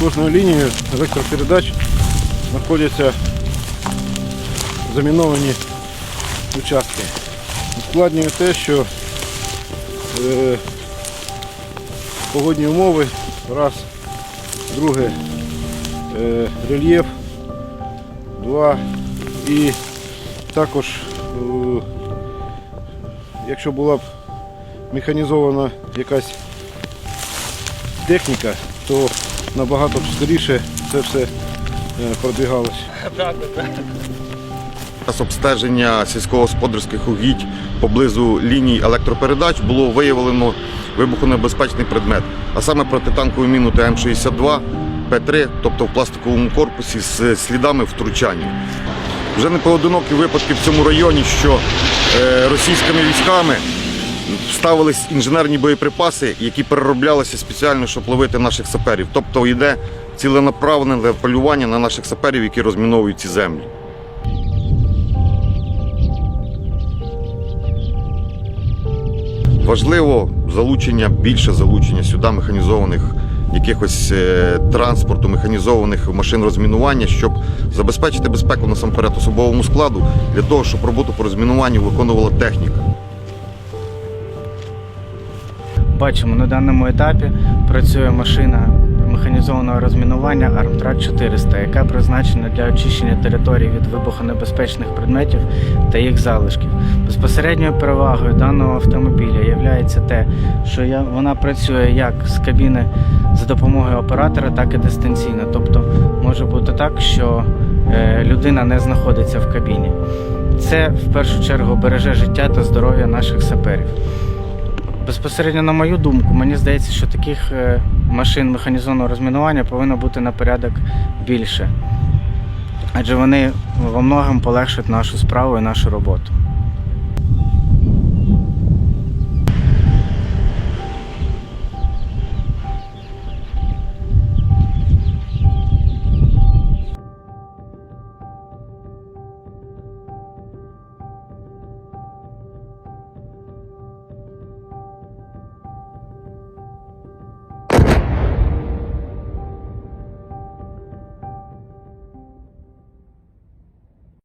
Кожною лінією електропередач знаходяться заміновані участки. Ускладнює те, що е, погодні умови, раз, друге е, рельєф, два і також, е, якщо була б механізована якась техніка, то набагато б скоріше це все е, продвигалося. З обстеження сільськогосподарських угідь поблизу ліній електропередач було виявлено вибухонебезпечний предмет, а саме протитанкову міну ТМ-62 П3, тобто в пластиковому корпусі з слідами втручання. Вже не поодинокі випадки в цьому районі, що е, російськими військами ставились інженерні боєприпаси, які перероблялися спеціально, щоб ловити наших саперів. Тобто йде ціленаправлене полювання на наших саперів, які розміновують ці землі. Важливо залучення, більше залучення сюди механізованих якихось е, транспорту, механізованих машин розмінування, щоб забезпечити безпеку насамперед особовому складу для того, щоб роботу по розмінуванню виконувала техніка. Бачимо, на даному етапі працює машина механізованого розмінування Армтрак 400, яка призначена для очищення території від вибухонебезпечних предметів та їх залишків. Безпосередньою перевагою даного автомобіля є те, що вона працює як з кабіни за допомогою оператора, так і дистанційно. Тобто може бути так, що е, людина не знаходиться в кабіні. Це в першу чергу береже життя та здоров'я наших саперів. Безпосередньо на мою думку, мені здається, що таких е, машин механізованого розмінування повинно бути на порядок більше. Адже вони во многом полегшують нашу справу і нашу роботу.